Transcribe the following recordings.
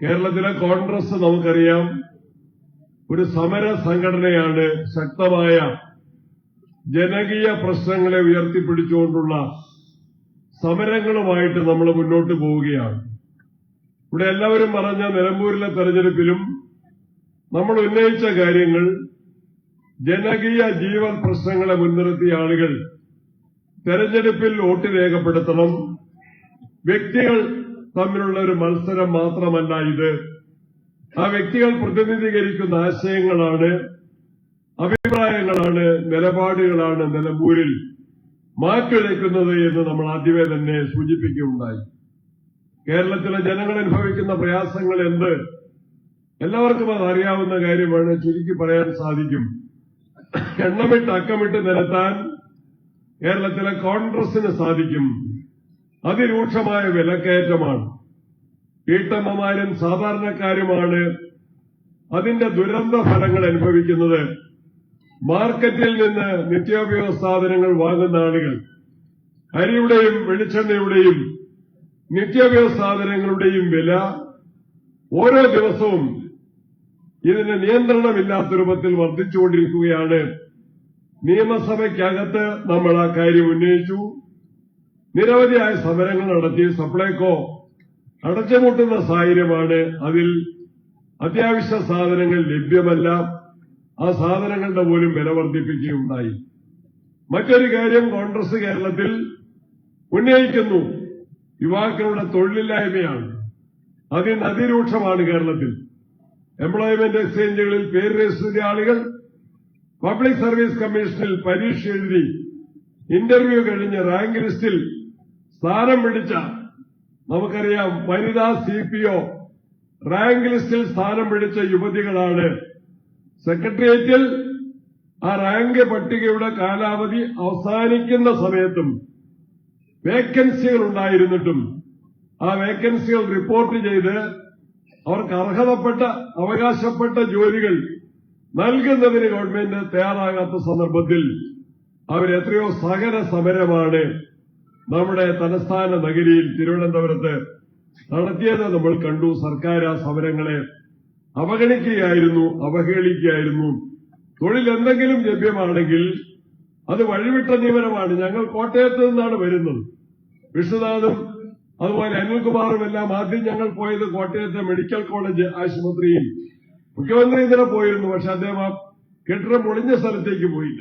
കേരളത്തിലെ കോൺഗ്രസ് നമുക്കറിയാം ഒരു സമര സംഘടനയാണ് ശക്തമായ ജനകീയ പ്രശ്നങ്ങളെ ഉയർത്തിപ്പിടിച്ചുകൊണ്ടുള്ള സമരങ്ങളുമായിട്ട് നമ്മൾ മുന്നോട്ട് പോവുകയാണ്. ഇവിടെ എല്ലാവരും പറഞ്ഞ നിലമ്പൂരിലെ തെരഞ്ഞെടുപ്പിലും നമ്മൾ ഉന്നയിച്ച കാര്യങ്ങൾ ജനകീയ ജീവൻ പ്രശ്നങ്ങളെ മുൻനിർത്തിയ ആളുകൾ തെരഞ്ഞെടുപ്പിൽ വോട്ട് രേഖപ്പെടുത്തണം. വ്യക്തികൾ തമ്മിലുള്ള ഒരു മത്സരം മാത്രമല്ല ഇത്. ആ വ്യക്തികൾ പ്രതിനിധീകരിക്കുന്ന ആശയങ്ങളാണ് അഭിപ്രായങ്ങളാണ് നിലപാടുകളാണ് നിലമ്പൂരിൽ മാറ്റുരയ്ക്കുന്നത് എന്ന് നമ്മൾ ആദ്യമേ തന്നെ സൂചിപ്പിക്കുകയുണ്ടായി. കേരളത്തിലെ ജനങ്ങൾ അനുഭവിക്കുന്ന പ്രയാസങ്ങൾ എന്ത്? എല്ലാവർക്കും അത് അറിയാവുന്ന കാര്യമാണ്. ചുരുക്കി പറയാൻ സാധിക്കും. എണ്ണമിട്ട് അക്കമിട്ട് നിരത്താൻ കേരളത്തിലെ കോൺഗ്രസിന് സാധിക്കും. അതിരൂക്ഷമായ വിലക്കയറ്റമാണ്. വീട്ടമ്മമാരും സാധാരണക്കാരുമാണ് അതിന്റെ ദുരന്ത ഫലങ്ങൾ അനുഭവിക്കുന്നത്. മാർക്കറ്റിൽ നിന്ന് നിത്യോപയോഗ സാധനങ്ങൾ വാങ്ങുന്ന ആളുകൾ അരിയുടെയും വെളിച്ചെണ്ണയുടെയും നിത്യോപയോഗ സാധനങ്ങളുടെയും വില ഓരോ ദിവസവും ഇതിന് നിയന്ത്രണമില്ലാത്ത രൂപത്തിൽ വർദ്ധിച്ചുകൊണ്ടിരിക്കുകയാണ്. നിയമസഭയ്ക്കകത്ത് നമ്മൾ ആ കാര്യം ഉന്നയിച്ചു. നിരവധിയായ സമരങ്ങൾ നടത്തി സപ്ലൈകോ അടച്ചുമുട്ടുന്ന സാഹചര്യമാണ് അതിൽ അത്യാവശ്യ സാധനങ്ങൾ ലഭ്യമല്ല. ആ സാധനങ്ങളുടെ പോലും വില വർദ്ധിപ്പിക്കുകയുണ്ടായി മറ്റൊരു കാര്യം കോൺഗ്രസ് കേരളത്തിൽ ഉന്നയിക്കുന്നു. യുവാക്കളുടെ തൊഴിലില്ലായ്മയാണ്. അതിന് അതിരൂക്ഷമാണ് കേരളത്തിൽ. എംപ്ലോയ്മെന്റ് എക്സ്ചേഞ്ചുകളിൽ പേര് രജിസ്റ്റർ ചെയ്ത ആളുകൾ പബ്ലിക് സർവീസ് കമ്മീഷനിൽ പരീക്ഷ എഴുതി ഇന്റർവ്യൂ കഴിഞ്ഞ് റാങ്ക് ലിസ്റ്റിൽ സ്ഥാനം പിടിച്ച നമുക്കറിയാം വനിതാ സി പി ഒ റാങ്ക് ലിസ്റ്റിൽ സ്ഥാനം പിടിച്ച യുവതികളാണ്. സെക്രട്ടേറിയറ്റിൽ ആ റാങ്ക് പട്ടികയുടെ കാലാവധി അവസാനിക്കുന്ന സമയത്തും വേക്കൻസികൾ ഉണ്ടായിരുന്നിട്ടും ആ വേക്കൻസികൾ റിപ്പോർട്ട് ചെയ്ത് അവർക്ക് അർഹതപ്പെട്ട അവകാശപ്പെട്ട ജോലികൾ നൽകുന്നതിന് ഗവൺമെന്റ് തയ്യാറാകാത്ത സന്ദർഭത്തിൽ അവരെത്രയോ സഹന സമരമാണ് നമ്മുടെ തലസ്ഥാന നഗരിയിൽ തിരുവനന്തപുരത്ത് നടത്തിയത് നമ്മൾ കണ്ടു. സർക്കാർ ആ സമരങ്ങളെ അവഗണിക്കുകയായിരുന്നു അവഹേളിക്കുകയായിരുന്നു. തൊഴിൽ എന്തെങ്കിലും ലഭ്യമാണെങ്കിൽ അത് വഴിവിട്ട നിയമനമാണ്. ഞങ്ങൾ കോട്ടയത്ത് നിന്നാണ് വരുന്നത്. വിഷ്ണുനാഥും അതുപോലെ അനിൽകുമാറും എല്ലാം ആദ്യം ഞങ്ങൾ പോയത് കോട്ടയത്തെ മെഡിക്കൽ കോളേജ് ആശുപത്രിയിൽ. മുഖ്യമന്ത്രി ഇന്നലെ പോയിരുന്നു പക്ഷെ അദ്ദേഹം ആ കെട്ടിടം ഒളിഞ്ഞ സ്ഥലത്തേക്ക് പോയില്ല.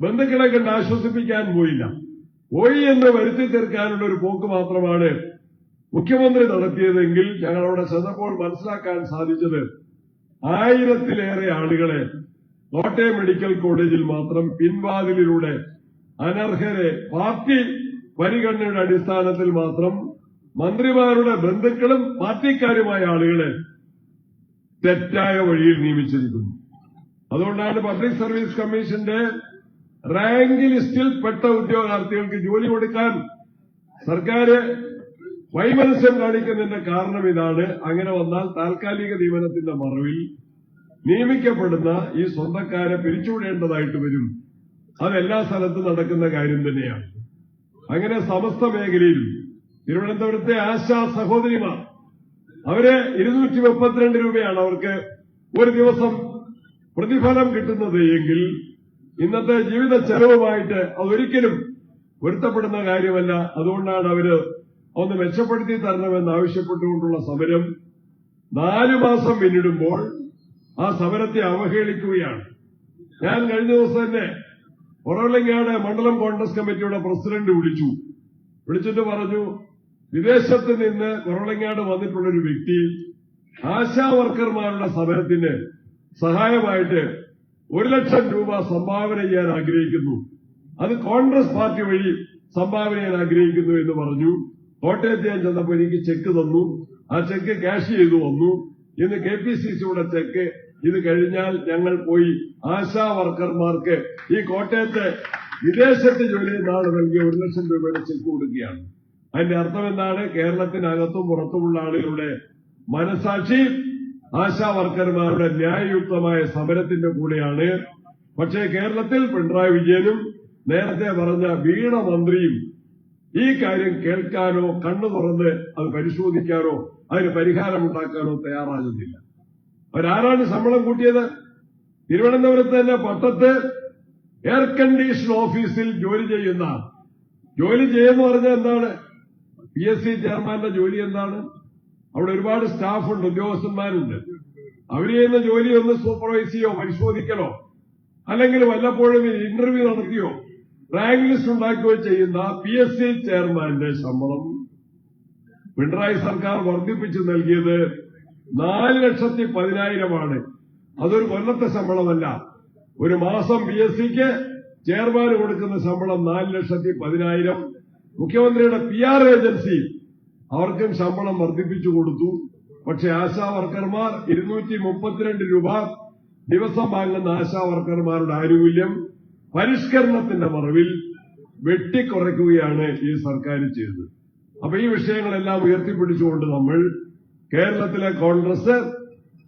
ബന്ധുക്കളെ കണ്ട് ആശ്വസിപ്പിക്കാൻ പോയില്ല. പോയി എന്ന് വരുത്തി തീർക്കാനുള്ള ഒരു പോക്ക് മാത്രമാണ് മുഖ്യമന്ത്രി നടത്തിയതെങ്കിൽ ഞങ്ങൾ അവിടെ ചെന്നപ്പോൾ മനസ്സിലാക്കാൻ സാധിച്ചത് ആയിരത്തിലേറെ ആളുകളെ കോട്ടയം മെഡിക്കൽ കോളേജിൽ മാത്രം പിൻവാതിലിലൂടെ അനർഹരെ പാർട്ടി പരിഗണനയുടെ അടിസ്ഥാനത്തിൽ മാത്രം മന്ത്രിമാരുടെ ബന്ധുക്കളും പാർട്ടിക്കാരുമായ ആളുകളെ തെറ്റായ വഴിയിൽ നിയമിച്ചിരിക്കുന്നു. അതുകൊണ്ടാണ് പബ്ലിക് സർവീസ് കമ്മീഷന്റെ റാങ്ക് ലിസ്റ്റിൽ പെട്ട ഉദ്യോഗാർത്ഥികൾക്ക് ജോലി കൊടുക്കാൻ സർക്കാർ വൈമനസ്യം കാണിക്കുന്നതിന്റെ കാരണം ഇതാണ്. അങ്ങനെ വന്നാൽ താൽക്കാലിക നിയമനത്തിന്റെ മറവിൽ നിയമിക്കപ്പെടുന്ന ഈ സ്വന്തക്കാരെ പിരിച്ചുവിടേണ്ടതായിട്ട് വരും. അതെല്ലാ സ്ഥലത്തും നടക്കുന്ന കാര്യം തന്നെയാണ്. അങ്ങനെ സമസ്ത മേഖലയിൽ തിരുവനന്തപുരത്തെ ആശാ സഹോദരിമാർ അവർ ഇരുന്നൂറ്റി മുപ്പത്തിരണ്ട് രൂപയാണ് അവർക്ക് ഒരു ദിവസം പ്രതിഫലം കിട്ടുന്നത് എങ്കിൽ ഇന്നത്തെ ജീവിത ചെലവുമായിട്ട് അതൊരിക്കലും പൊരുത്തപ്പെടുന്ന കാര്യമല്ല. അതുകൊണ്ടാണ് അവർ ഒന്ന് മെച്ചപ്പെടുത്തി തരണമെന്ന് ആവശ്യപ്പെട്ടുകൊണ്ടുള്ള സമരം നാലു മാസം പിന്നിടുമ്പോൾ ആ സമരത്തെ അവഹേളിക്കുകയാണ്. ഞാൻ കഴിഞ്ഞ ദിവസം തന്നെ പുറവലങ്ങാട് മണ്ഡലം കോൺഗ്രസ് കമ്മിറ്റിയുടെ പ്രസിഡന്റ് വിളിച്ചു. വിളിച്ചിട്ട് പറഞ്ഞു വിദേശത്ത് നിന്ന് കുറവളങ്ങാട് വന്നിട്ടുള്ള ഒരു വ്യക്തി ആശാ വർക്കർമാരുടെ സമരത്തിന് സഹായമായിട്ട് ഒരു ലക്ഷം രൂപ സംഭാവന ചെയ്യാൻ ആഗ്രഹിക്കുന്നു. അത് കോൺഗ്രസ് പാർട്ടി വഴി സംഭാവന ചെയ്യാൻ ആഗ്രഹിക്കുന്നു എന്ന് പറഞ്ഞു. കോട്ടയത്ത് ഞാൻ ചെന്നപ്പോൾ എനിക്ക് ചെക്ക് തന്നു. ആ ചെക്ക് ക്യാഷ് ചെയ്തു വന്നു. ഇന്ന് കെ പി സി സിയുടെ ചെക്ക് ഇത് കഴിഞ്ഞാൽ ഞങ്ങൾ പോയി ആശാ വർക്കർമാർക്ക് ഈ കോട്ടയത്തെ വിദേശത്ത് ജോലി ആൾ നൽകിയ ഒരു ലക്ഷം രൂപയുടെ ചെക്ക് കൊടുക്കുകയാണ്. അതിന്റെ അർത്ഥം എന്താണ് കേരളത്തിനകത്തും പുറത്തുമുള്ള ആളുകളുടെ മനസാക്ഷി ആശാ വർക്കർമാരുടെ ന്യായയുക്തമായ സമരത്തിന്റെ കൂടെയാണ്. പക്ഷേ കേരളത്തിൽ പിണറായി വിജയനും നേരത്തെ പറഞ്ഞ വീണ മന്ത്രിയും ഈ കാര്യം കേൾക്കാനോ കണ്ണു തുറന്ന് അത് പരിശോധിക്കാനോ അതിന് പരിഹാരമുണ്ടാക്കാനോ തയ്യാറാകുന്നില്ല. അവരാരാണ് ശമ്പളം കൂട്ടിയത്? തിരുവനന്തപുരത്ത് തന്നെ പട്ടത്ത് എയർ കണ്ടീഷൻ ഓഫീസിൽ ജോലി ചെയ്യുന്ന. ജോലി ചെയ്യുന്ന പറഞ്ഞാൽ എന്താണ്? പി എസ് സി ചെയർമാന്റെ ജോലി എന്താണ്? അവിടെ ഒരുപാട് സ്റ്റാഫുണ്ട് ഉദ്യോഗസ്ഥന്മാരുണ്ട്. അവർ ചെയ്യുന്ന ജോലി ഒന്ന് സൂപ്പർവൈസ് ചെയ്യോ പരിശോധിക്കലോ? അല്ലെങ്കിൽ വല്ലപ്പോഴും ഇന്റർവ്യൂ നടത്തിയോ? റാങ്ക് ലിസ്റ്റ് ഉണ്ടാക്കുകയോ ചെയ്യുന്ന പി എസ് സി ചെയർമാന്റെ ശമ്പളം. പിണറായി സർക്കാർ വർദ്ധിപ്പിച്ചു നൽകിയത് നാല് ലക്ഷത്തി പതിനായിരമാണ്. അതൊരു കൊല്ലത്തെ ശമ്പളമല്ല. ഒരു മാസം പി എസ് സിക്ക് ചെയർമാൻ കൊടുക്കുന്ന ശമ്പളം നാല് ലക്ഷത്തി പതിനായിരം. മുഖ്യമന്ത്രിയുടെ പി ആർ ഏജൻസി അവർക്കും ശമ്പളം വർദ്ധിപ്പിച്ചു കൊടുത്തു. പക്ഷെ ആശാ വർക്കർമാർ ഇരുന്നൂറ്റി മുപ്പത്തിരണ്ട് രൂപ ദിവസം വാങ്ങുന്ന ആശാ വർക്കർമാരുടെ ആനുകൂല്യം പരിഷ്കരണത്തിന്റെ മറവിൽ വെട്ടിക്കുറയ്ക്കുകയാണ് ഈ സർക്കാർ ചെയ്തത്. അപ്പൊ ഈ വിഷയങ്ങളെല്ലാം ഉയർത്തിപ്പിടിച്ചുകൊണ്ട് നമ്മൾ കേരളത്തിലെ കോൺഗ്രസ്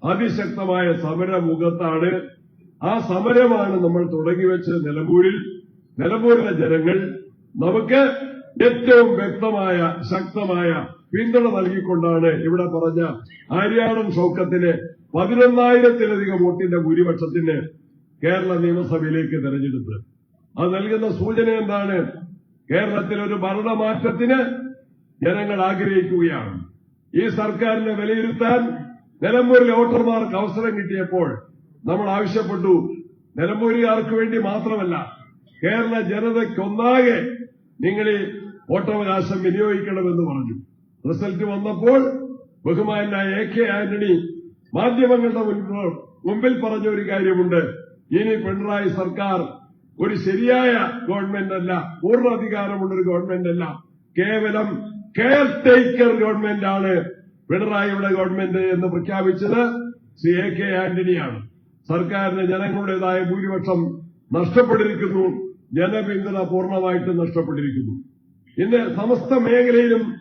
അതിശക്തമായ സമരമുഖത്താണ്. ആ സമരമാണ് നമ്മൾ തുടങ്ങിവെച്ച നിലമ്പൂരിൽ. നിലമ്പൂരിലെ ജനങ്ങൾ നമുക്ക് ഏറ്റവും വ്യക്തമായ ശക്തമായ പിന്തുണ നൽകിക്കൊണ്ടാണ് ഇവിടെ പറഞ്ഞ ആര്യാടൻ സൗഖ്യത്തിലെ പതിനൊന്നായിരത്തിലധികം വോട്ടിന്റെ ഭൂരിപക്ഷത്തിന് കേരള നിയമസഭയിലേക്ക് തെരഞ്ഞെടുത്ത് അത് നൽകുന്ന സൂചന എന്താണ്? കേരളത്തിൽ ഒരു ഭരണമാറ്റത്തിന് ജനങ്ങൾ ആഗ്രഹിക്കുകയാണ്. ഈ സർക്കാരിനെ വിലയിരുത്താൻ നിലമ്പൂരിലെ വോട്ടർമാർക്ക് അവസരം കിട്ടിയപ്പോൾ നമ്മൾ ആവശ്യപ്പെട്ടു. നിലമ്പൂരുകാർക്ക് വേണ്ടി മാത്രമല്ല കേരള ജനതയ്ക്കൊന്നാകെ നിങ്ങൾ വോട്ടവകാശം വിനിയോഗിക്കണമെന്ന് പറഞ്ഞു. റിസൾട്ട് വന്നപ്പോൾ ബഹുമാനായ എ കെ ആന്റണി മാധ്യമങ്ങളുടെ മുമ്പിൽ പറഞ്ഞ ഒരു കാര്യമുണ്ട്. ഇനി പിണറായി സർക്കാർ ഒരു ശരിയായ ഗവൺമെന്റ് അല്ല പൂർണാധികാരമുള്ള ഒരു ഗവൺമെന്റ് അല്ല കേവലം കെയർ ടേക്കർ ഗവൺമെന്റ് ആണ് പിണറായിയുടെ ഗവൺമെന്റ് എന്ന് പ്രഖ്യാപിച്ചത് സി എ കെ ആന്റണിയാണ്. സർക്കാരിന് ജനങ്ങളുടേതായ ഭൂരിപക്ഷം നഷ്ടപ്പെട്ടിരിക്കുന്നു ജനപിന്തുണ പൂർണമായിട്ടും നഷ്ടപ്പെട്ടിരിക്കുന്നു. ഇന്ന് സമസ്ത മേഖലയിലും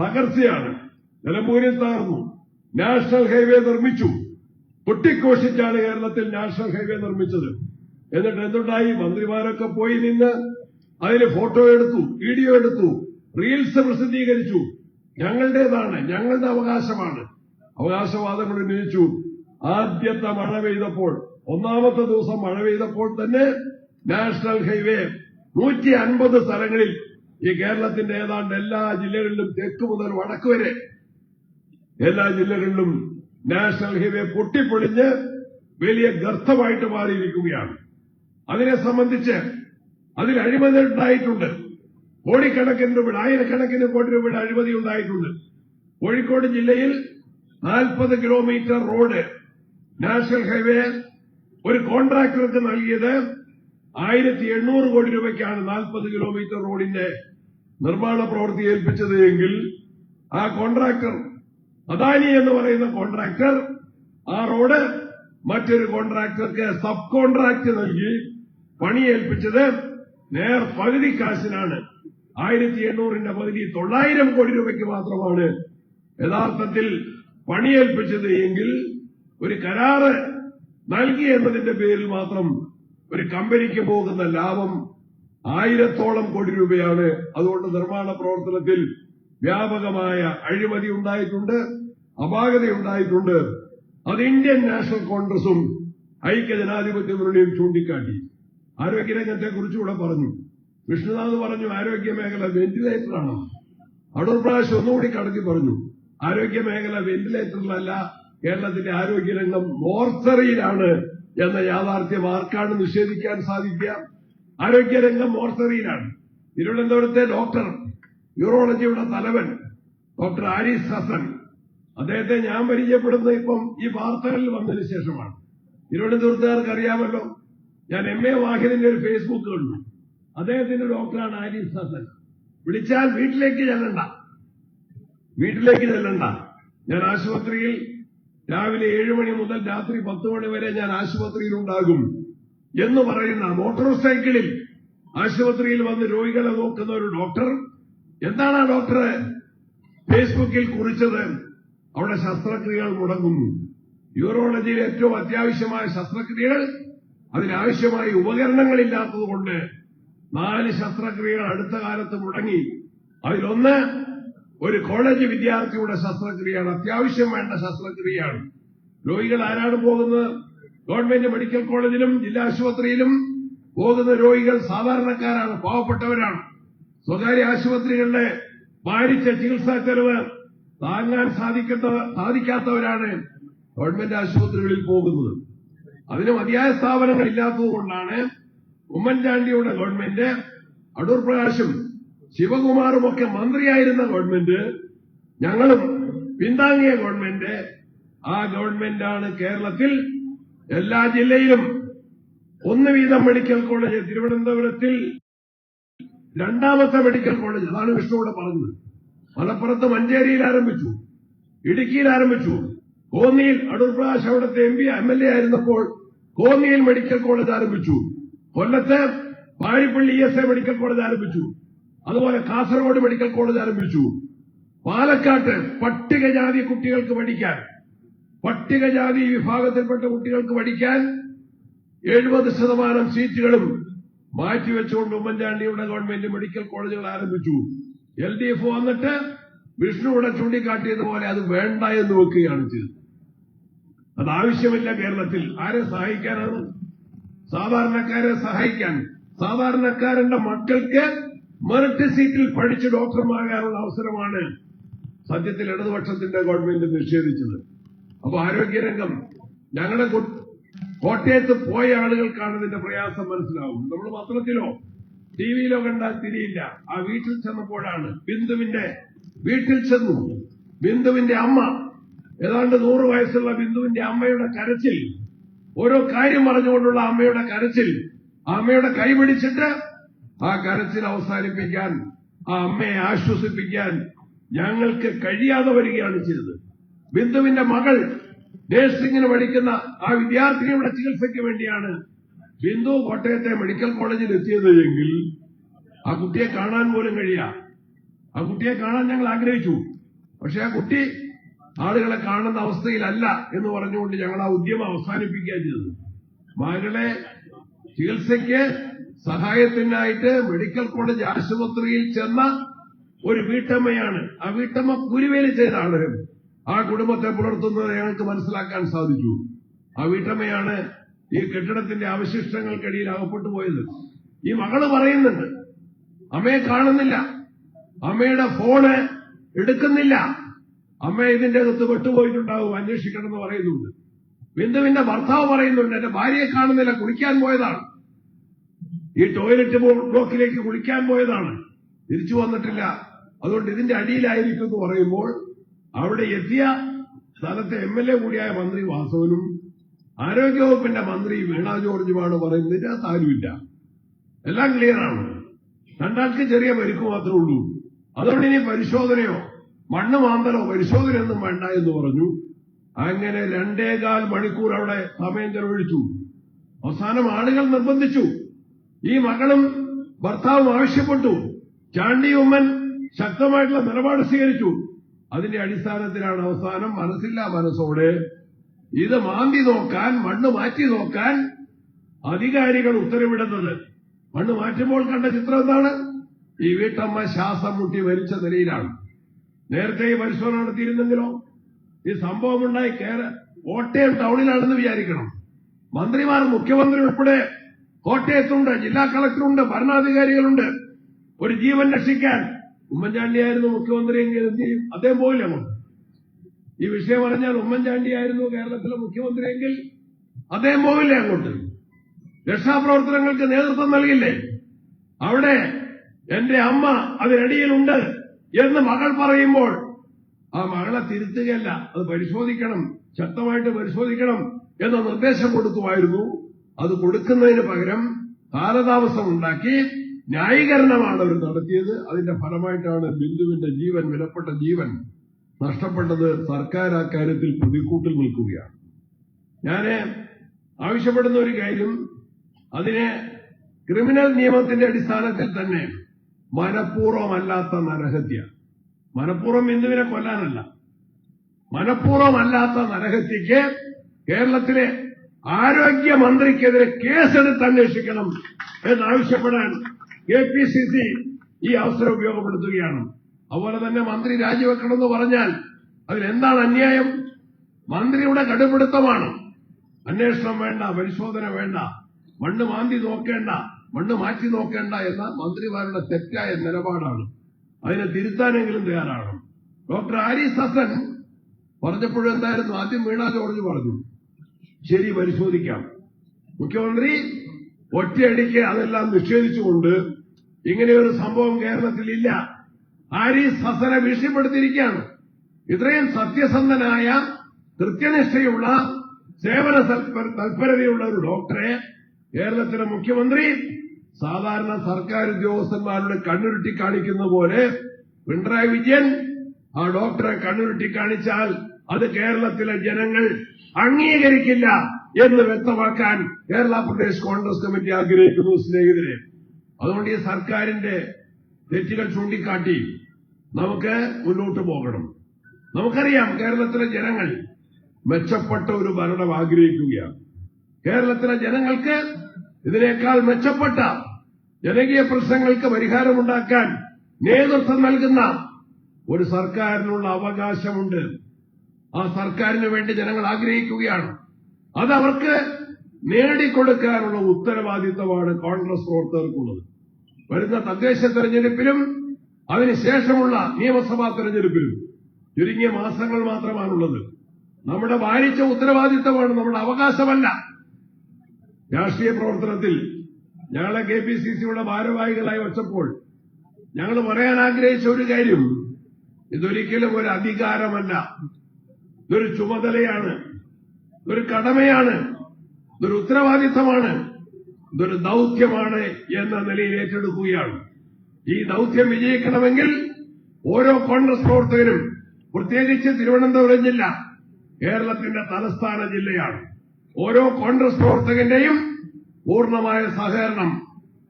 തകർച്ചയാണ്. നിലമ്പൂരിൽ തകർന്നു. നാഷണൽ ഹൈവേ നിർമ്മിച്ചു. പൊട്ടിക്കോഷിച്ചാണ് കേരളത്തിൽ നാഷണൽ ഹൈവേ നിർമ്മിച്ചത്. എന്നിട്ട് എന്തുണ്ടായി? മന്ത്രിമാരൊക്കെ പോയി നിന്ന് അതിൽ ഫോട്ടോ എടുത്തു വീഡിയോ എടുത്തു റീൽസ് പ്രസിദ്ധീകരിച്ചു. ഞങ്ങളുടേതാണ് ഞങ്ങളുടെ അവകാശമാണ്. അവകാശവാദങ്ങൾ ഉന്നയിച്ചു. ആദ്യത്തെ മഴ പെയ്തപ്പോൾ ഒന്നാമത്തെ ദിവസം മഴ പെയ്തപ്പോൾ തന്നെ നാഷണൽ ഹൈവേ നൂറ്റി അൻപത് സ്ഥലങ്ങളിൽ ഈ കേരളത്തിന്റെ ഏതാണ്ട് എല്ലാ ജില്ലകളിലും തെക്ക് മുതൽ വടക്ക് വരെ എല്ലാ ജില്ലകളിലും നാഷണൽ ഹൈവേ പൊട്ടിപ്പൊളിഞ്ഞ് വലിയ ഗർത്തമായിട്ട് മാറിയിരിക്കുകയാണ്. അതിനെ സംബന്ധിച്ച് അതിൽ അഴിമതി ഉണ്ടായിട്ടുണ്ട് കോടിക്കണക്കിന് രൂപ ആയിരക്കണക്കിന് കോടി രൂപയുടെ അഴിമതി ഉണ്ടായിട്ടുണ്ട്. കോഴിക്കോട് ജില്ലയിൽ നാൽപ്പത് കിലോമീറ്റർ റോഡ് നാഷണൽ ഹൈവേ ഒരു കോൺട്രാക്ടർക്ക് നൽകിയത് ആയിരത്തി എണ്ണൂറ് കോടി രൂപയ്ക്കാണ് നാൽപ്പത് കിലോമീറ്റർ റോഡിന്റെ നിർമ്മാണ പ്രവൃത്തി ഏൽപ്പിച്ചത് എങ്കിൽ ആ കോൺട്രാക്ടർ അദാനി എന്ന് പറയുന്ന കോൺട്രാക്ടർ ആ റോഡ് മറ്റൊരു കോൺട്രാക്ടർക്ക് സബ് കോൺട്രാക്ട് നൽകി പണി ഏൽപ്പിച്ചത് നേർ പകുതി കാശിനാണ്. ആയിരത്തി എണ്ണൂറിന്റെ പകുതി തൊള്ളായിരം കോടി രൂപയ്ക്ക് മാത്രമാണ് യഥാർത്ഥത്തിൽ പണിയേൽപ്പിച്ചത് എങ്കിൽ ഒരു കരാറ് നൽകി എന്നതിന്റെ പേരിൽ മാത്രം ഒരു കമ്പനിക്ക് പോകുന്ന ലാഭം ആയിരത്തോളം കോടി രൂപയാണ് അതുകൊണ്ട് നിർമ്മാണ പ്രവർത്തനത്തിൽ വ്യാപകമായ അഴിമതി ഉണ്ടായിട്ടുണ്ട് അപാകത ഉണ്ടായിട്ടുണ്ട്. അത് ഇന്ത്യൻ നാഷണൽ കോൺഗ്രസും ഐക്യജനാധിപത്യ മുന്നണിയും ചൂണ്ടിക്കാട്ടി. ആരോഗ്യരംഗത്തെ കുറിച്ചുകൂടെ പറഞ്ഞു. വിഷ്ണുനാഥ് പറഞ്ഞു ആരോഗ്യ മേഖല വെന്റിലേറ്ററാണ്. അടൂർ പ്രാവശ്യം ഒന്നുകൂടി കടത്തി പറഞ്ഞു ആരോഗ്യ മേഖല വെന്റിലേറ്ററിലല്ല കേരളത്തിന്റെ ആരോഗ്യരംഗം മോർച്ചറിയിലാണ് എന്ന യാഥാർത്ഥ്യം ആർക്കാണ് നിഷേധിക്കാൻ സാധിക്കുക? ആരോഗ്യരംഗം ഓർസറിയിലാണ് തിരുവനന്തപുരത്തെ ഡോക്ടർ യൂറോളജിയുടെ തലവൻ ഡോക്ടർ ആരിസ് ഹസൻ. അദ്ദേഹത്തെ ഞാൻ പരിചയപ്പെടുന്നത് ഇപ്പം ഈ വാർത്തകളിൽ വന്നതിന് ശേഷമാണ്. തിരുവനന്തപുരത്തുകാർക്ക് അറിയാമല്ലോ ഞാൻ എം എ വാഹിദിന്റെ ഒരു ഫേസ്ബുക്ക് കണ്ടു. അദ്ദേഹത്തിന്റെ ഡോക്ടറാണ് ആരിഫ് ഹസൻ. വിളിച്ചാൽ വീട്ടിലേക്ക് ചെല്ലണ്ട. വീട്ടിലേക്ക് ചെല്ലണ്ട. ഞാൻ ആശുപത്രിയിൽ രാവിലെ ഏഴുമണി മുതൽ രാത്രി പത്ത് മണി വരെ ഞാൻ ആശുപത്രിയിൽ ഉണ്ടാകും എന്ന് പറയുന്ന മോട്ടോർ സൈക്കിളിൽ ആശുപത്രിയിൽ വന്ന് രോഗികളെ നോക്കുന്ന ഒരു ഡോക്ടർ എന്താണ് ആ ഡോക്ടർ ഫേസ്ബുക്കിൽ കുറിച്ചത്? അവിടെ ശസ്ത്രക്രിയകൾ മുടങ്ങുന്നു. യൂറോളജിയിൽ ഏറ്റവും അത്യാവശ്യമായ ശസ്ത്രക്രിയകൾ അതിനാവശ്യമായ ഉപകരണങ്ങളില്ലാത്തതുകൊണ്ട് നാല് ശസ്ത്രക്രിയകൾ അടുത്ത കാലത്ത് മുടങ്ങി. അതിലൊന്ന് ഒരു കോളേജ് വിദ്യാർത്ഥിയുടെ ശസ്ത്രക്രിയയാണ്. അത്യാവശ്യം വേണ്ട ശസ്ത്രക്രിയയാണ്. രോഗികൾ ആരാണ് പോകുന്നത്? ഗവൺമെന്റ് മെഡിക്കൽ കോളേജിലും ജില്ലാ ആശുപത്രിയിലും പോകുന്ന രോഗികൾ സാധാരണക്കാരാണ് പാവപ്പെട്ടവരാണ്. സ്വകാര്യ ആശുപത്രികളുടെ ഭാരിച്ച ചികിത്സാ ചെലവ് താങ്ങാൻ സാധിക്കാത്ത സാധിക്കാത്തവരാണ് ഗവൺമെന്റ് ആശുപത്രികളിൽ പോകുന്നത്. അതിന് മതിയായ സ്ഥാപനങ്ങൾ ഇല്ലാത്തതുകൊണ്ടാണ് ഉമ്മൻചാണ്ടിയുടെ ഗവൺമെന്റ് അടൂർ പ്രകാശും ശിവകുമാറും ഒക്കെ മന്ത്രിയായിരുന്ന ഗവൺമെന്റ് ഞങ്ങളും പിന്താങ്ങിയ ഗവൺമെന്റ് ആ ഗവൺമെന്റാണ് കേരളത്തിൽ എല്ലാ ജില്ലയിലും ഒന്ന് വീതം മെഡിക്കൽ കോളേജ് തിരുവനന്തപുരത്തിൽ രണ്ടാമത്തെ മെഡിക്കൽ കോളേജ് അതാണ് വിഷ്ണുവിടെ പറഞ്ഞത്. മലപ്പുറത്ത് മഞ്ചേരിയിൽ ആരംഭിച്ചു ഇടുക്കിയിൽ ആരംഭിച്ചു കോന്നിയിൽ അടൂർ പ്രകാശ് അവിടുത്തെ M P M L A ആയിരുന്നപ്പോൾ കോന്നിയിൽ മെഡിക്കൽ കോളേജ് ആരംഭിച്ചു. കൊല്ലത്ത് Parippally E S A medical college ആരംഭിച്ചു. അതുപോലെ കാസർഗോഡ് മെഡിക്കൽ കോളേജ് ആരംഭിച്ചു. പാലക്കാട്ട് പട്ടികജാതി കുട്ടികൾക്ക് പഠിക്കാൻ പട്ടികജാതി വിഭാഗത്തിൽപ്പെട്ട കുട്ടികൾക്ക് പഠിക്കാൻ എഴുപത് ശതമാനം സീറ്റുകളും മാറ്റിവെച്ചുകൊണ്ട് ഉമ്മൻചാണ്ടിയുടെ ഗവൺമെന്റ് മെഡിക്കൽ കോളേജുകൾ ആരംഭിച്ചു. എൽ ഡി എഫ് വന്നിട്ട് വിഷ്ണുവിടെ ചൂണ്ടിക്കാട്ടിയതുപോലെ അത് വേണ്ട എന്ന് വെക്കുകയാണ് ചെയ്തത്. അത് ആവശ്യമില്ല കേരളത്തിൽ. ആരെ സഹായിക്കാനാണ്? സാധാരണക്കാരെ സഹായിക്കാൻ. സാധാരണക്കാരന്റെ മക്കൾക്ക് മെറിറ്റ് സീറ്റിൽ പഠിച്ച് ഡോക്ടർമാരാകാനുള്ള അവസരമാണ് സത്യത്തിൽ ഇടതുപക്ഷത്തിന്റെ ഗവൺമെന്റ് നിഷേധിച്ചത്. അപ്പൊ ആരോഗ്യരംഗം. ഞങ്ങളുടെ കോട്ടയത്ത് പോയ ആളുകൾക്കാണ് ഇതിന്റെ പ്രയാസം മനസ്സിലാവും. നമ്മൾ പത്രത്തിലോ ടി വിയിലോ കണ്ടാൽ തിരിയില്ല. ആ വീട്ടിൽ ചെന്നപ്പോഴാണ് ബിന്ദുവിന്റെ വീട്ടിൽ ചെന്നു. ബിന്ദുവിന്റെ അമ്മ. ഏതാണ്ട് നൂറ് വയസ്സുള്ള ബിന്ദുവിന്റെ അമ്മയുടെ കരച്ചിൽ. ഓരോ കാര്യം പറഞ്ഞുകൊണ്ടുള്ള അമ്മയുടെ കരച്ചിൽ. ആ അമ്മയുടെ കൈപിടിച്ചിട്ട് ആ കരച്ചിൽ അവസാനിപ്പിക്കാൻ ആ അമ്മയെ ആശ്വസിപ്പിക്കാൻ ഞങ്ങൾക്ക് കഴിയാതെ വരികയാണ് ചെയ്തത്. ബിന്ദുവിന്റെ മകൾ നഴ്സിംഗിന് പഠിക്കുന്ന ആ വിദ്യാർത്ഥിനിയുടെ ചികിത്സയ്ക്ക് വേണ്ടിയാണ് ബിന്ദു കോട്ടയത്തെ മെഡിക്കൽ കോളേജിൽ എത്തിയത് എങ്കിൽ ആ കുട്ടിയെ കാണാൻ പോലും കഴിയാ. ആ കുട്ടിയെ കാണാൻ ഞങ്ങൾ ആഗ്രഹിച്ചു. പക്ഷെ ആ കുട്ടി ആളുകളെ കാണുന്ന അവസ്ഥയിലല്ല എന്ന് പറഞ്ഞുകൊണ്ട് ഞങ്ങൾ ആ ഉദ്യമം അവസാനിപ്പിക്കുക ചെയ്തത്. മകളെ ചികിത്സയ്ക്ക് സഹായത്തിനായിട്ട് മെഡിക്കൽ കോളേജ് ആശുപത്രിയിൽ ചെന്ന ഒരു വീട്ടമ്മയാണ്. ആ വീട്ടമ്മ കുരുവേലി ചെയ്താണ് ആ കുടുംബത്തെ പുലർത്തുന്നത് ഞങ്ങൾക്ക് മനസ്സിലാക്കാൻ സാധിച്ചു. ആ വീട്ടമ്മയാണ് ഈ കെട്ടിടത്തിന്റെ അവശിഷ്ടങ്ങൾക്കിടയിൽ അകപ്പെട്ടു പോയത്. ഈ മകൾ പറയുന്നുണ്ട് അമ്മയെ കാണുന്നില്ല. അമ്മയുടെ ഫോണ് എടുക്കുന്നില്ല. അമ്മ ഇതിന്റെ അകത്ത് പെട്ടുപോയിട്ടുണ്ടാവും അന്വേഷിക്കണം എന്ന് പറയുന്നുണ്ട്. ബിന്ദുവിന്റെ ഭർത്താവ് പറയുന്നുണ്ട് എന്റെ ഭാര്യയെ കാണുന്നില്ല കുളിക്കാൻ പോയതാണ്. ഈ ടോയ്ലറ്റ് ബ്ലോക്കിലേക്ക് കുളിക്കാൻ പോയതാണ്. തിരിച്ചു വന്നിട്ടില്ല. അതുകൊണ്ട് ഇതിന്റെ അടിയിലായിരിക്കും എന്ന് പറയുമ്പോൾ അവിടെ എത്തിയ സ്ഥലത്തെ എം എൽ എ കൂടിയായ മന്ത്രി വാസവനും ആരോഗ്യവകുപ്പിന്റെ മന്ത്രി വീണ ജോർജുമാണ് പറയുന്നതിന്റെ താരുമില്ല എല്ലാം ക്ലിയറാണ് രണ്ടാൾക്ക് ചെറിയ പരിക്ക് മാത്രമേ ഉള്ളൂ. അതുകൊണ്ട് ഇനി പരിശോധനയോ മണ്ണ് മാന്തലോ പരിശോധനയൊന്നും വേണ്ട എന്ന് പറഞ്ഞു. അങ്ങനെ രണ്ടേകാൽ മണിക്കൂർ അവിടെ സമയം ചെലവഴിച്ചു. അവസാനം ആളുകൾ നിർബന്ധിച്ചു. ഈ മകളും ഭർത്താവും ആവശ്യപ്പെട്ടു. ചാണ്ടി ഉമ്മൻ ശക്തമായിട്ടുള്ള നിലപാട് സ്വീകരിച്ചു. അതിന്റെ അടിസ്ഥാനത്തിലാണ് അവസാനം മനസ്സില്ല മനസ്സോടെ ഇത് മാന്തി നോക്കാൻ മണ്ണ് മാറ്റി നോക്കാൻ അധികാരികൾ ഉത്തരവിടുന്നത്. മണ്ണ് മാറ്റുമ്പോൾ കണ്ട ചിത്രം എന്താണ്? ഈ വീട്ടമ്മ ശ്വാസം മുട്ടി മരിച്ച നിലയിലാണ്. നേരത്തെ ഈ പരിശോധന നടത്തിയിരുന്നെങ്കിലോ? ഈ സംഭവം ഉണ്ടായി കേര കോട്ടയം ടൗണിലാണെന്ന് വിചാരിക്കണം. മന്ത്രിമാർ മുഖ്യമന്ത്രി ഉൾപ്പെടെ കോട്ടയത്തുണ്ട് ജില്ലാ കളക്ടറുണ്ട് ഭരണാധികാരികളുണ്ട്. ഒരു ജീവൻ രക്ഷിക്കാൻ ഉമ്മൻചാണ്ടിയായിരുന്നു മുഖ്യമന്ത്രിയെങ്കിൽ എന്ത് ചെയ്യും? അദ്ദേഹം പോയില്ല അങ്ങോട്ട്. ഈ വിഷയം പറഞ്ഞാൽ ഉമ്മൻചാണ്ടിയായിരുന്നു കേരളത്തിലെ മുഖ്യമന്ത്രിയെങ്കിൽ അദ്ദേഹം പോവില്ലേ അങ്ങോട്ട്. രക്ഷാപ്രവർത്തനങ്ങൾക്ക് നേതൃത്വം നൽകില്ലേ? അവിടെ എന്റെ അമ്മ അതിനടിയിലുണ്ട് എന്ന് മകൾ പറയുമ്പോൾ ആ മകളെ തിരുത്തുകയല്ല അത് പരിശോധിക്കണം ശക്തമായിട്ട് പരിശോധിക്കണം എന്ന നിർദ്ദേശം കൊടുക്കുമായിരുന്നു. അത് കൊടുക്കുന്നതിന് പകരം കാലതാമസം ഉണ്ടാക്കി ന്യായീകരണമാണ് അവർ നടത്തിയത്. അതിന്റെ ഫലമായിട്ടാണ് ബിന്ദുവിന്റെ ജീവൻ വിലപ്പെട്ട ജീവൻ നഷ്ടപ്പെട്ടത് സർക്കാർ ആ കാര്യത്തിൽ പ്രതിക്കൂട്ടിൽ നിൽക്കുകയാണ്. ഞാൻ ആവശ്യപ്പെടുന്ന ഒരു കാര്യം അതിനെ ക്രിമിനൽ നിയമത്തിന്റെ അടിസ്ഥാനത്തിൽ തന്നെ മനഃപൂർവമല്ലാത്ത നരഹത്യ. മനഃപൂർവം ബിന്ദുവിനെ കൊല്ലാനല്ല. മനഃപൂർവമല്ലാത്ത നരഹത്യക്ക് കേരളത്തിലെ ആരോഗ്യമന്ത്രിക്കെതിരെ കേസെടുത്ത് അന്വേഷിക്കണം എന്നാവശ്യപ്പെടാൻ കെ പി സി സി ഈ അവസരം ഉപയോഗപ്പെടുത്തുകയാണ്. അതുപോലെ തന്നെ മന്ത്രി രാജിവെക്കണമെന്ന് പറഞ്ഞാൽ അതിലെന്താണ് അന്യായം? മന്ത്രിയുടെ കടുപിടുത്തമാണ് അന്വേഷണം വേണ്ട പരിശോധന വേണ്ട മണ്ണ് മാന്തി നോക്കേണ്ട മണ്ണ് മാറ്റി നോക്കേണ്ട എന്ന മന്ത്രിമാരുടെ തെറ്റായ നിലപാടാണ്. അതിനെ തിരുത്താനെങ്കിലും തയ്യാറാണ് ഡോക്ടർ ആരിസ് ഹസൻ പറഞ്ഞപ്പോഴും എന്തായിരുന്നു? ആദ്യം വീണ ജോർജ് പറഞ്ഞു ശരി പരിശോധിക്കാം. മുഖ്യമന്ത്രി ഒറ്റയടിക്ക് അതെല്ലാം നിഷേധിച്ചുകൊണ്ട് ഇങ്ങനെയൊരു സംഭവം കേരളത്തിൽ ഇല്ല ആരീസ് ഹസനെ ഭീഷണിപ്പെടുത്തിയിരിക്കുകയാണ്. ഇത്രയും സത്യസന്ധനായ കൃത്യനിഷ്ഠയുള്ള സേവന തൽപരതയുള്ള ഒരു ഡോക്ടറെ കേരളത്തിലെ മുഖ്യമന്ത്രി സാധാരണ സർക്കാർ ഉദ്യോഗസ്ഥന്മാരുടെ കണ്ണുരുട്ടി കാണിക്കുന്ന പോലെ പിണറായി വിജയൻ ആ ഡോക്ടറെ കണ്ണുരുട്ടി കാണിച്ചാൽ അത് കേരളത്തിലെ ജനങ്ങൾ അംഗീകരിക്കില്ല എന്ന് വ്യക്തമാക്കാൻ കേരള പ്രദേശ് കോൺഗ്രസ് കമ്മിറ്റി ആഗ്രഹിക്കുന്നു സ്നേഹിതരെ. അതുകൊണ്ട് ഈ സർക്കാരിന്റെ തെറ്റുകൾ ചൂണ്ടിക്കാട്ടി നമുക്ക് മുന്നോട്ട് പോകണം. നമുക്കറിയാം കേരളത്തിലെ ജനങ്ങൾ മെച്ചപ്പെട്ട ഒരു ഭരണം ആഗ്രഹിക്കുകയാണ്. കേരളത്തിലെ ജനങ്ങൾക്ക് ഇതിനേക്കാൾ മെച്ചപ്പെട്ട ജനകീയ പ്രശ്നങ്ങൾക്ക് പരിഹാരമുണ്ടാക്കാൻ നേതൃത്വം നൽകുന്ന ഒരു സർക്കാരിനുള്ള അവകാശമുണ്ട്. ആ സർക്കാരിന് വേണ്ടി ജനങ്ങൾ ആഗ്രഹിക്കുകയാണ്. അത് അവർക്ക് നേടിക്കൊടുക്കാനുള്ള ഉത്തരവാദിത്തമാണ് കോൺഗ്രസ് പ്രവർത്തകർക്കുള്ളത്. വരുന്ന തദ്ദേശ തെരഞ്ഞെടുപ്പിലും അതിനുശേഷമുള്ള നിയമസഭാ തെരഞ്ഞെടുപ്പിലും ചുരുങ്ങിയ മാസങ്ങൾ മാത്രമാണുള്ളത്. നമ്മുടെ വാരിച്ച ഉത്തരവാദിത്തമാണ് നമ്മുടെ അവകാശമല്ല. രാഷ്ട്രീയ പ്രവർത്തനത്തിൽ ഞങ്ങളെ കെ പി സി സിയുടെ ഭാരവാഹികളായി വച്ചപ്പോൾ ഞങ്ങൾ പറയാൻ ആഗ്രഹിച്ച ഒരു കാര്യം ഇതൊരിക്കലും ഒരു അധികാരമല്ല. ഇതൊരു ചുമതലയാണ് ഇതൊരു കടമയാണ് ഇതൊരു ഉത്തരവാദിത്തമാണ്. ഇതൊരു ദൗത്യമാണ് എന്ന നിലയിൽ ഏറ്റെടുക്കുകയാണ്. ഈ ദൗത്യം വിജയിക്കണമെങ്കിൽ ഓരോ കോൺഗ്രസ് പ്രവർത്തകരും പ്രത്യേകിച്ച് തിരുവനന്തപുരം ജില്ല കേരളത്തിന്റെ തലസ്ഥാന ജില്ലയാണ്. ഓരോ കോൺഗ്രസ് പ്രവർത്തകന്റെയും പൂർണമായ സഹകരണം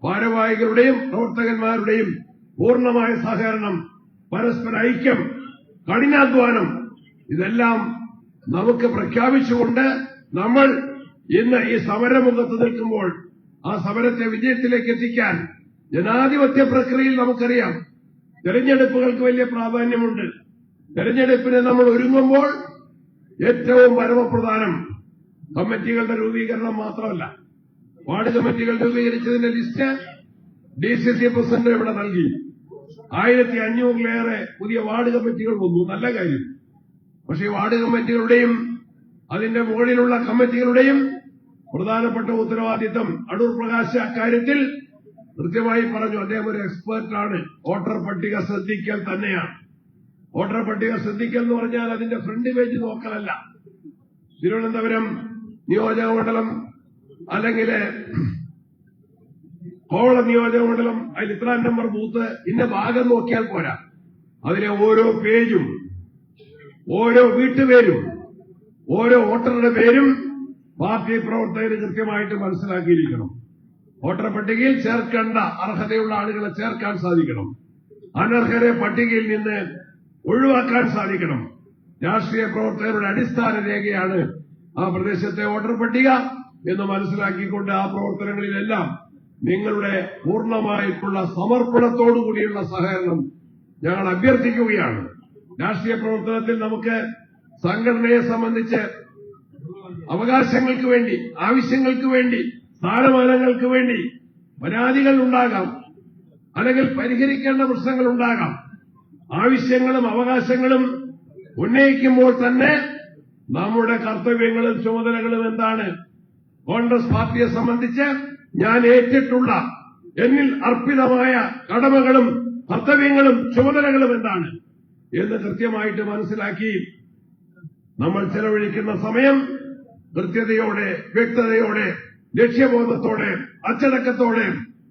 ഭാരവാഹികളുടെയും പ്രവർത്തകന്മാരുടെയും പൂർണമായ സഹകരണം പരസ്പര ഐക്യം കഠിനാധ്വാനം ഇതെല്ലാം നമുക്ക് പ്രഖ്യാപിച്ചുകൊണ്ട് നമ്മൾ ഇന്ന് ഈ സമരമുഖത്ത് നിൽക്കുമ്പോൾ ആ സമരത്തെ വിജയത്തിലേക്ക് എത്തിക്കാൻ ജനാധിപത്യ പ്രക്രിയയിൽ നമുക്കറിയാം. തെരഞ്ഞെടുപ്പുകൾക്ക് വലിയ പ്രാധാന്യമുണ്ട്. തെരഞ്ഞെടുപ്പിന് നമ്മൾ ഒരുങ്ങുമ്പോൾ ഏറ്റവും പരമപ്രധാനം കമ്മിറ്റികളുടെ രൂപീകരണം മാത്രമല്ല. വാർഡ് കമ്മിറ്റികൾ രൂപീകരിച്ചതിന്റെ list D C C president ഇവിടെ നൽകി. ആയിരത്തി അഞ്ഞൂറിലേറെ പുതിയ വാർഡ് കമ്മിറ്റികൾ വന്നു. നല്ല കാര്യം. പക്ഷേ വാർഡ് കമ്മിറ്റികളുടെയും അതിന്റെ മുകളിലുള്ള കമ്മിറ്റികളുടെയും പ്രധാനപ്പെട്ട ഉത്തരവാദിത്തം അടൂർ പ്രകാശ് അക്കാര്യത്തിൽ കൃത്യമായി പറഞ്ഞു. അദ്ദേഹം ഒരു എക്സ്പേർട്ടാണ്. വോട്ടർ പട്ടിക ശ്രദ്ധിക്കൽ തന്നെയാണ്. വോട്ടർ പട്ടിക ശ്രദ്ധിക്കൽ എന്ന് പറഞ്ഞാൽ അതിന്റെ ഫ്രണ്ട് പേജ് നോക്കലല്ല. തിരുവനന്തപുരം നിയോജക മണ്ഡലം അല്ലെങ്കിൽ കോവള നിയോജക മണ്ഡലം അതിൽ ഇത്രാം നമ്പർ ബൂത്ത് ഇന്ന ഭാഗം നോക്കിയാൽ പോരാ. അതിലെ ഓരോ പേജും ഓരോ വീട്ടുപേരും ഓരോ വോട്ടറുടെ പേരും പാർട്ടി പ്രവർത്തകർ കൃത്യമായിട്ട് മനസ്സിലാക്കിയിരിക്കണം. വോട്ടർ പട്ടികയിൽ ചേർക്കേണ്ട അർഹതയുള്ള ആളുകളെ ചേർക്കാൻ സാധിക്കണം. അനർഹരെ പട്ടികയിൽ നിന്ന് ഒഴിവാക്കാൻ സാധിക്കണം. രാഷ്ട്രീയ പ്രവർത്തകരുടെ അടിസ്ഥാന രേഖയാണ് ആ പ്രദേശത്തെ വോട്ടർ പട്ടിക എന്ന് മനസ്സിലാക്കിക്കൊണ്ട് ആ പ്രവർത്തനങ്ങളിലെല്ലാം നിങ്ങളുടെ പൂർണമായിട്ടുള്ള സമർപ്പണത്തോടുകൂടിയുള്ള സഹകരണം ഞങ്ങൾ അഭ്യർത്ഥിക്കുകയാണ്. രാഷ്ട്രീയ പ്രവർത്തനത്തിൽ നമുക്ക് സംഘടനയെ സംബന്ധിച്ച് അവകാശങ്ങൾക്ക് വേണ്ടി ആവശ്യങ്ങൾക്ക് വേണ്ടി സ്ഥാനമാനങ്ങൾക്ക് വേണ്ടി പരാതികൾ ഉണ്ടാകാം. അല്ലെങ്കിൽ പരിഹരിക്കേണ്ട പ്രശ്നങ്ങൾ ഉണ്ടാകാം. ആവശ്യങ്ങളും അവകാശങ്ങളും ഉന്നയിക്കുമ്പോൾ തന്നെ നമ്മുടെ കർത്തവ്യങ്ങളും ചുമതലകളും എന്താണ്? കോൺഗ്രസ് പാർട്ടിയെ സംബന്ധിച്ച് ഞാൻ ഏറ്റിട്ടുള്ള എന്നിൽ അർപ്പിതമായ കടമകളും കർത്തവ്യങ്ങളും ചുമതലകളും എന്താണ്? എന്ന് കൃത്യമായിട്ട് മനസ്സിലാക്കി നമ്മൾ ചെലവഴിക്കുന്ന സമയം കൃത്യതയോടെ വ്യക്തതയോടെ ലക്ഷ്യബോധത്തോടെ അച്ചടക്കത്തോടെ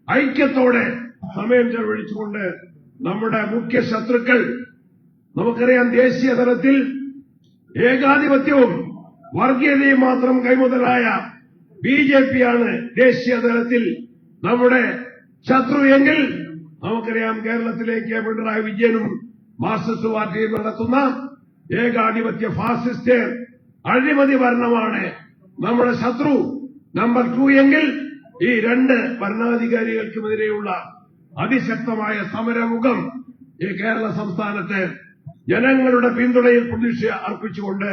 ഐക്യത്തോടെ സമയം ചെലവഴിച്ചുകൊണ്ട് നമ്മുടെ മുഖ്യ ശത്രുക്കൾ നമുക്കറിയാം ദേശീയ തലത്തിൽ ഏകാധിപത്യവും വർഗീയതയും മാത്രം കൈമുതലായ ബി ജെ പിയാണ് ദേശീയ തലത്തിൽ നമ്മുടെ ശത്രു എങ്കിൽ നമുക്കറിയാം കേരളത്തിലേക്ക് പിണറായി വിജയനും മാർക്സിസ്റ്റ് പാർട്ടിയും നടത്തുന്ന ഏകാധിപത്യ ഫാസിസ്റ്റ് അഴിമതി ഭരണമാണ്. നമ്മുടെ ശത്രു നമ്പർ ടു എങ്കിൽ ഈ രണ്ട് ഭരണാധികാരികൾക്കുമെതിരെയുള്ള അതിശക്തമായ സമരമുഖം ഈ കേരള സംസ്ഥാനത്ത് ജനങ്ങളുടെ പിന്തുണയിൽ പ്രതീക്ഷ അർപ്പിച്ചുകൊണ്ട്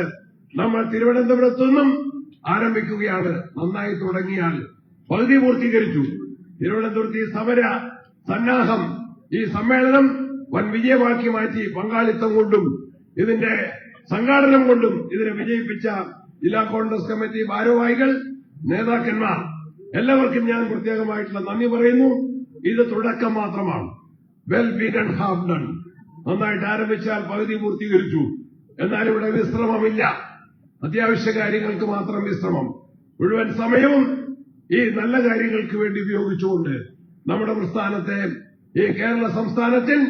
നമ്മൾ തിരുവനന്തപുരത്തു നിന്നും ആരംഭിക്കുകയാണ്. നന്നായി തുടങ്ങിയാൽ പകുതി പൂർത്തീകരിച്ചു. തിരുവനന്തപുരത്ത് ഈ സമര സന്നാഹം ഈ സമ്മേളനം വൻ വിജയമാക്കി മാറ്റി പങ്കാളിത്തം കൊണ്ടും ഇതിന്റെ സംഘാടനം കൊണ്ടും ഇതിനെ വിജയിപ്പിച്ച ജില്ലാ കോൺഗ്രസ് കമ്മിറ്റി ഭാരവാഹികൾ നേതാക്കന്മാർ എല്ലാവർക്കും ഞാൻ പ്രത്യേകമായിട്ടുള്ള നന്ദി പറയുന്നു. ഇത് തുടക്കം മാത്രമാണ്. Well we can have done നന്നായിട്ട് ആരംഭിച്ചാൽ പകുതി പൂർത്തീകരിച്ചു. എന്നാൽ ഇവിടെ വിശ്രമമില്ല. അത്യാവശ്യ കാര്യങ്ങൾക്ക് മാത്രം വിശ്രമം. മുഴുവൻ സമയവും ഈ നല്ല കാര്യങ്ങൾക്ക് വേണ്ടി ഉപയോഗിച്ചുകൊണ്ട് നമ്മുടെ പ്രസ്ഥാനത്തെ ഈ കേരള സംസ്ഥാനത്തിൽ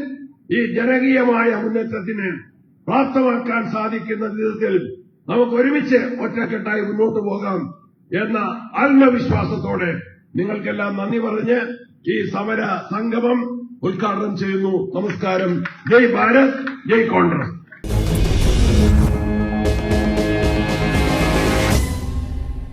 ഈ ജനകീയമായ മുന്നേറ്റത്തിന് പ്രാപ്തമാക്കാൻ സാധിക്കുന്ന വിധത്തിൽ നമുക്ക് ഒരുമിച്ച് ഒറ്റക്കെട്ടായി മുന്നോട്ട് പോകാം എന്ന ആത്മവിശ്വാസത്തോടെ നിങ്ങൾക്കെല്ലാം നന്ദി പറഞ്ഞ് ഈ സമര സംഗമം ഉദ്ഘാടനം ചെയ്യുന്നു. നമസ്കാരം. ജയ് ഭാരത് ജയ് കോൺഗ്രസ്.